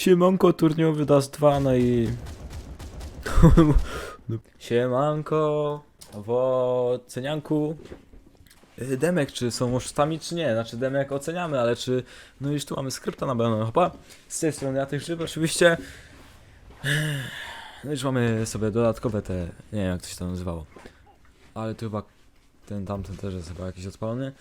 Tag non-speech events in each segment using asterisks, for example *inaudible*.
Siemanko turniowy Das 2, no i... *laughs* Siemanko w ocenianku. Y, Demek, czy są oszustami, czy nie? Znaczy, Demek oceniamy, ale czy. No już tu mamy skrypta na banana hopa. Z tej strony ja tych żyw, oczywiście. *sighs* No już mamy sobie dodatkowe te. Nie wiem, jak to się to nazywało. Ale tu chyba ten tamten też jest chyba jakiś odpalony.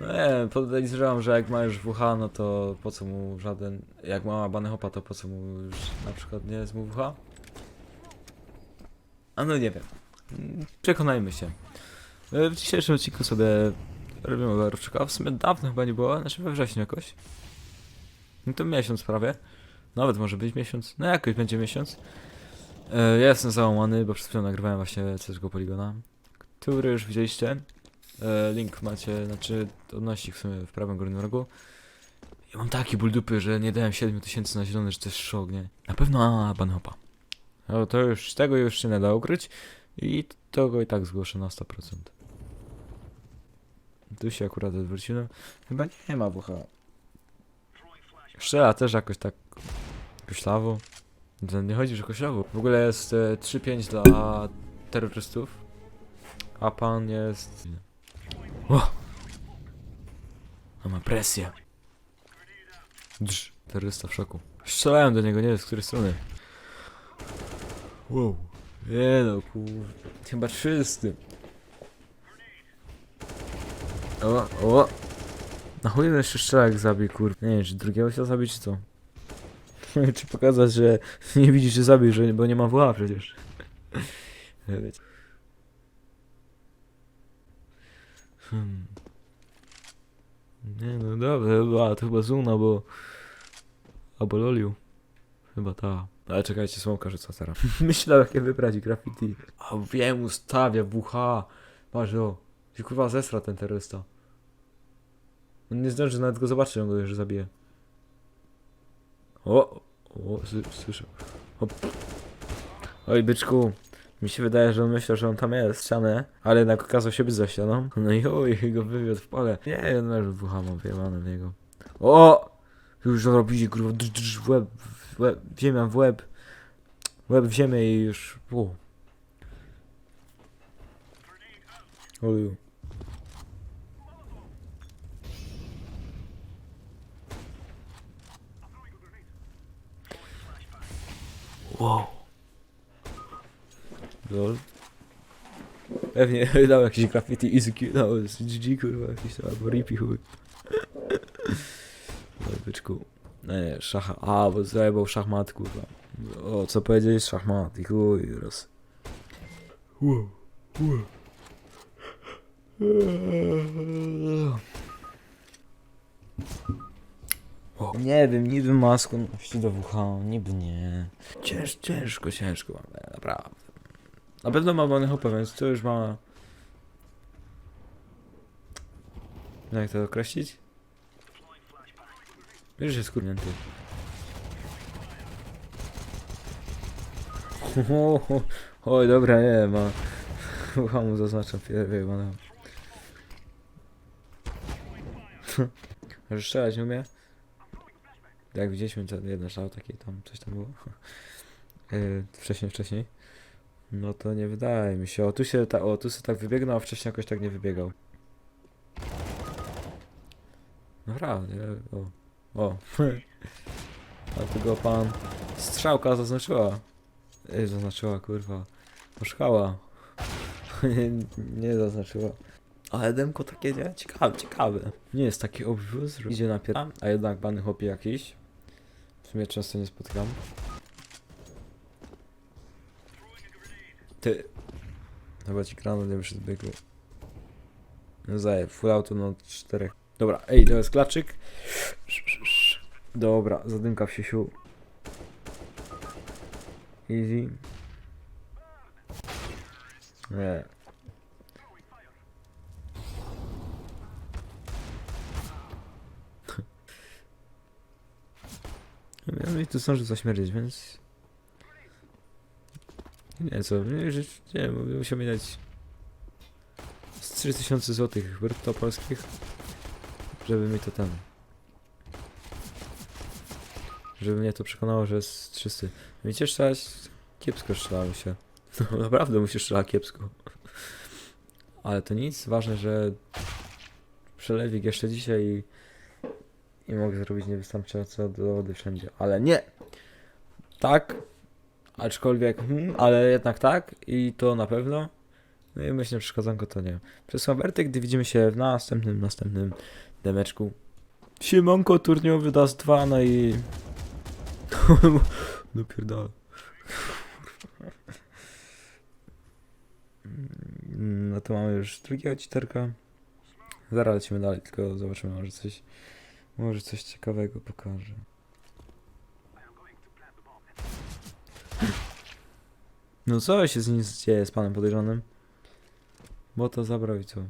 No nie, podejrzewam, że jak ma już WH, no to po co mu żaden. Jak ma bany hopa, to po co mu już na przykład nie jest mu WH? A no nie wiem. Przekonajmy się. E, W dzisiejszym odcinku sobie robimy Warowczyka. W sumie dawno chyba nie było, znaczy we wrześniu jakoś. No to miesiąc prawie. Nawet może być miesiąc. No jakoś będzie miesiąc. E, Ja jestem załamany, bo przed chwilą nagrywałem właśnie CSGO Poligona, który już widzieliście. E, Link macie, znaczy odnośnik w sumie w prawym górnym rogu. Ja mam taki ból dupy, że nie dałem 7000 na zielony, że to jest szok, nie? Na pewno a, ban hopa. No to już, tego już się nie da ukryć. I to go i tak zgłoszę na 100%. Tu się akurat odwróciłem. Chyba nie ma WH. Strzela też jakoś tak koślawo. Nie chodzi, że koślawo. W ogóle jest e, 3-5 dla terrorystów. A pan jest... O! On ma presję. Drz. Terrorysta w szoku. Strzelałem do niego, nie wiem z której strony. Wow. Nie no, kur... Chyba czysty. O, o. Na chuj jeszcze strzelak zabił, kur... Nie wiem, czy drugiego chciał zabić, czy co? *laughs* czy pokazać, że *laughs* nie widzisz, że zabił, że... bo nie ma WA przecież. *laughs* Nie wiecie. Hmm. Nie no, dobra, chyba, to chyba Zuna, bo... Albo Loliu. Chyba ta. Ale czekajcie, słomka rzuca teraz. *laughs* Myślał, jakie wybrać graffiti. A wiem, ustawia, WH. Patrz o. Się kurwa zesra ten terrorysta. On nie zdąży nawet go zobaczyć, on go już zabije. O! O, słyszę. Hop. Oj, byczku. Mi się wydaje, że on myślał, że on tam jest, ścianę, ale jednak okazał się być za ścianą. No i oj, go wywiódł w pole. Nie, on już WH mam wyjebane w niego. O! Już robicie kurwa drz, drz, w łeb, w łeb, w łeb. Łeb w ziemię i już. U. Oju. Wow. Lol. Pewnie *laughs* dał jakieś graffiti easy kill, no, z GG kurwa jakiś tam, albo ripi chuj. *laughs* No byczku. Nie, szacha. A, bo zajebał szachmat, kurwa. O, co powiedzieć? Szachmat i chuj, raz. Wow, wow. O, nie wiem, niby ma skłonności do WH, niby nie. Cięż, ciężko, ciężko naprawdę. Na pewno ma bany hopę, więc to już ma... Jak to określić? Wiesz, jest kurnięty. *laughs* Oj, dobra, nie ma. Ucha mu zaznaczam wyjebane. *laughs* Że strzelać nie umie? Jak widzieliśmy, jeden szał taki tam, coś tam było. Yy, *laughs* wcześniej, wcześniej. No to nie wydaje mi się. O, tu się, ta, o, tu się tak wybiegnął, a wcześniej jakoś tak nie wybiegał. Naprawdę, o. O. *laughs* Dlatego pan strzałka zaznaczyła. Ej, zaznaczyła, kurwa. Poszkała. *laughs* nie, nie zaznaczyła. Ale demko takie nie? Ciekawe, ciekawe. Nie jest taki obvious, idzie na pier... A jednak bany chłopie jakiś. W sumie często nie spotykam. Ty. Chyba ci krano nie wyszedł biegu. No zaje, full auto na czterech. Dobra, ej, to jest klaczyk. Dobra, zadymka w siesiu. Easy. Nie. *laughs* Ja mi tu zdąży zaśmierdzieć, więc... Nie co, nie, nie wiem, musiał mi dać... Z 3000 złotych brutto polskich, żeby mi to tam... Żeby mnie to przekonało, że jest czysty. Wiecie, strzelać kiepsko strzelało się. *laughs* No naprawdę musisz strzelać kiepsko. Ale to nic, ważne, że przelewik jeszcze dzisiaj i, i mogę zrobić niewystarczająco dowody wszędzie. Ale nie! Tak, aczkolwiek, hmm, ale jednak tak i to na pewno. No i myślę, że przeszkadzanko to nie. Przesłam werdykt, gdy widzimy się w następnym, następnym demeczku. Siemanko turniejowy DAS 2, no i... *laughs* no pierdolę. Mm, No to mamy już drugiego citerka. Zaraz lecimy dalej, tylko zobaczymy, może coś... Może coś ciekawego pokażę. No co się z nim dzieje z panem podejrzanym? Bo to zabrał i co?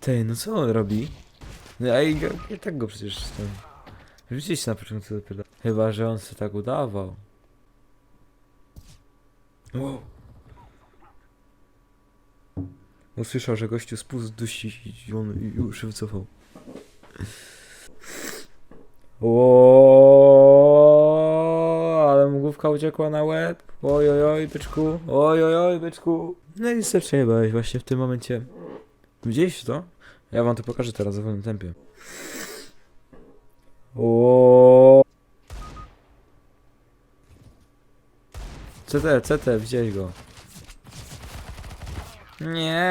Ty, no co on robi? No ja i, tak go przecież jestem. Widzieliście na początku dopiero. Chyba, że on sobie tak udawał. Wow. Usłyszał, że gościu spust dusi i on już się wycofał. O, główka uciekła na łeb. Oj, oj, oj, byczku. Oj, oj, oj, byczku. No i se przejebałeś właśnie w tym momencie. Widzieliście to? Ja wam to pokażę teraz w wolnym tempie. O. CT, CT, widziałeś go. Nie.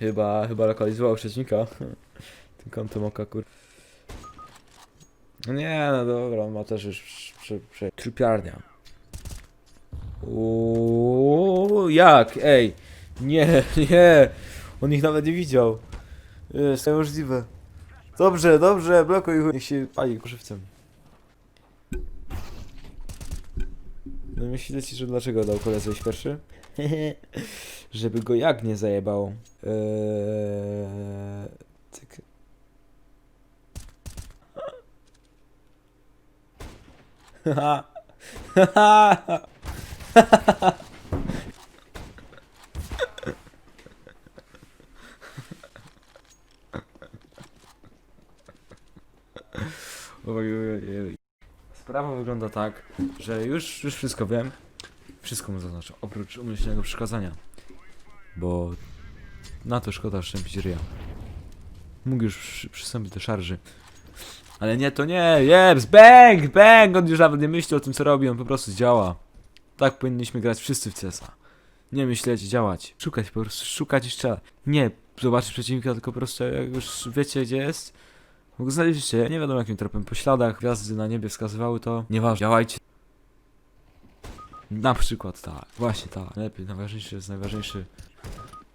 Chyba, chyba lokalizował przeciwnika. *laughs* Tym kątem oka, kur... No Nie, no dobra, on ma też już przy, przy, Trupiarnia. Uuu, jak? Ej! Nie, *laughs* nie! On ich nawet nie widział. Jest to możliwe. Dobrze, dobrze, blokuj chuj. Niech się pali koszywcem. No myślicie, że dlaczego dał koledze iść pierwszy? *laughs* Żeby go jak nie zajebało. Eee... Cyk. Haha. Haha. Oj, oj, oj. Sprawa wygląda tak, że już, już wszystko wiem. Wszystko mu zaznaczę, oprócz umyślnego przekazania. Bo na to szkoda szczępić ryja. Mógł już przy- przystąpić do szarży. Ale nie, to nie, jeps, bang, bang, on już nawet nie myśli o tym co robi, on po prostu działa. Tak powinniśmy grać wszyscy w CESa. Nie myśleć, działać. Szukać, po prostu szukać i strzelać. Nie zobaczyć przeciwnika, tylko po prostu jak już wiecie gdzie jest, Mógł znaleźliście, nie wiadomo jakim tropem, po śladach, gwiazdy na niebie wskazywały to. Nieważne, działajcie. Na przykład tak, właśnie tak. Lepiej, najważniejszy jest najważniejszy.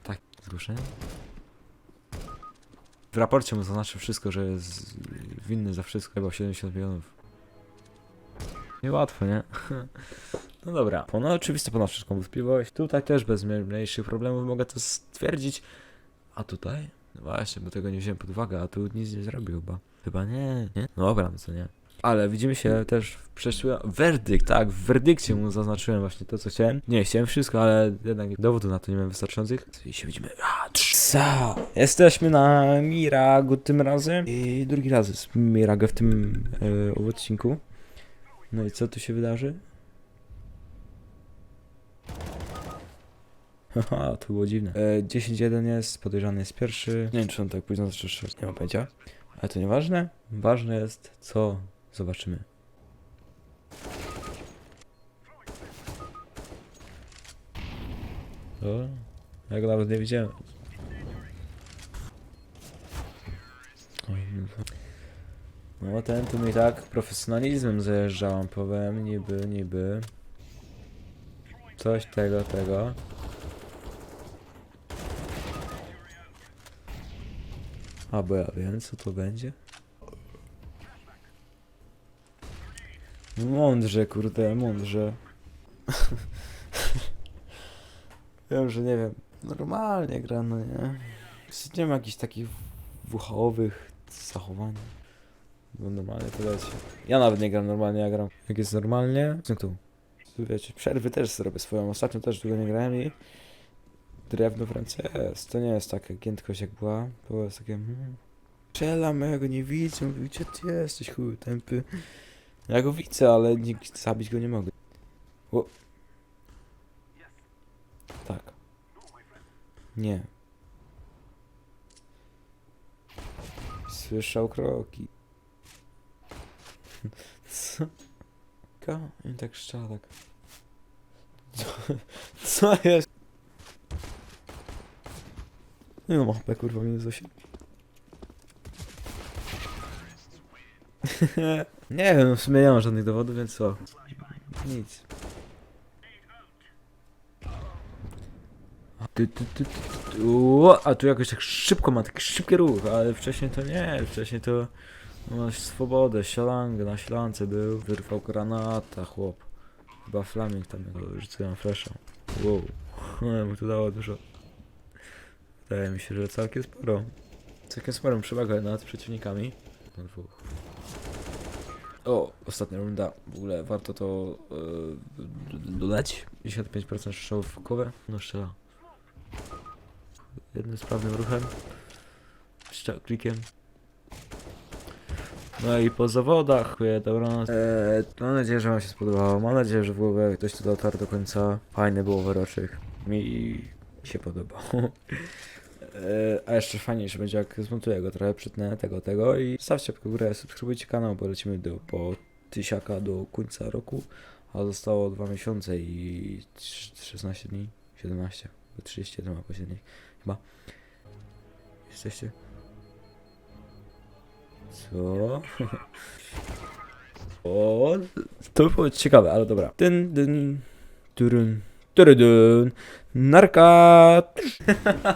Tak, zgłoszenie? W raporcie mu zaznaczył wszystko, że jest winny za wszystko, chyba 70 milionów. Niełatwo, nie? *laughs* No dobra, no oczywiście ponad wszystką wątpliwość. Tutaj też bez mniejszych problemów mogę to stwierdzić. A tutaj? No właśnie, bo tego nie wziąłem pod uwagę, a tu nic nie zrobił chyba. Chyba nie, nie? No dobra, no to nie. Ale widzimy się też w przeszłym... Werdykt, tak, w werdykcie mu zaznaczyłem właśnie to, co chciałem. Nie, chciałem wszystko, ale jednak dowodu na to nie miałem wystarczających. I się widzimy. A. Jesteśmy na Miragu tym razem. I drugi raz jest Mirage w tym e, odcinku. No i co tu się wydarzy? Haha, to było dziwne. E, 10-1 jest, podejrzany jest pierwszy. Nie wiem, czy on tak późno zaczął nie mam pojęcia. Ale to nieważne. Ważne jest, co zobaczymy. O, ja go nawet nie widziałem. Oj, No ten tu mi tak profesjonalizmem zajeżdżałam, powiem, niby, niby. Coś tego, tego. A bo ja wiem co to będzie. Mądrze, kurde, mądrze. *laughs* wiem, że nie wiem. Normalnie gra, no nie. Nie ma jakichś takich wuchowych zachowań. Bo normalnie to. Ja nawet nie gram normalnie, ja gram. Jak jest normalnie, co tu? Wiecie, przerwy też zrobię swoją. Ostatnio też długo nie grałem i drewno w ręce jest. To nie jest taka giętkość jak była. To jest takie... Hmm. strzelam, a ja go nie widzę. Mówię, gdzie ty jesteś, chuj, tępy? Ja go widzę, ale nikt zabić go nie mogę. O. Tak. Nie. Słyszał kroki. *laughs* Co? Ka? I tak tak. Co, *laughs* co jest? No, mapę kurwa minus 8. *laughs* nie wiem, w sumie nie mam żadnych dowodów, więc co? Nic. A, Ty, ty, ty, ty, ty, ło, a tu jakoś tak szybko ma taki szybki ruch, ale wcześniej to nie, wcześniej to ma swobodę, sialangę, na silance był, wyrwał granata, chłop. Chyba flaming tam go rzuciłem. Wow, *laughs* mu to dało dużo. Wydaje mi się, że całkiem sporo. Całkiem sporą przewagę nad przeciwnikami. Dwóch. O, ostatnia runda. W ogóle warto to yy, dodać. 55% strzałów w głowę. No strzela. Jednym sprawnym ruchem. Strzał klikiem. No i po zawodach, dziękuję, dobranoc. Eee, mam nadzieję, że wam się spodobało. Mam nadzieję, że w ogóle ktoś tu dotarł do końca. Fajny był wyroczych. Mi się podobał. *laughs* Eee, a jeszcze fajniejsze będzie jak zmontuję go trochę, przytnę tego, tego i stawcie w górę, subskrybujcie kanał, bo lecimy do, po tysiaka do końca roku, a zostało 2 miesiące i trz- 16 dni, 17, bo 31 ma posiedni, chyba. Jesteście? Co? *laughs* o, to by było ciekawe, ale dobra. Dyn, dyn, turun, turudun, narka.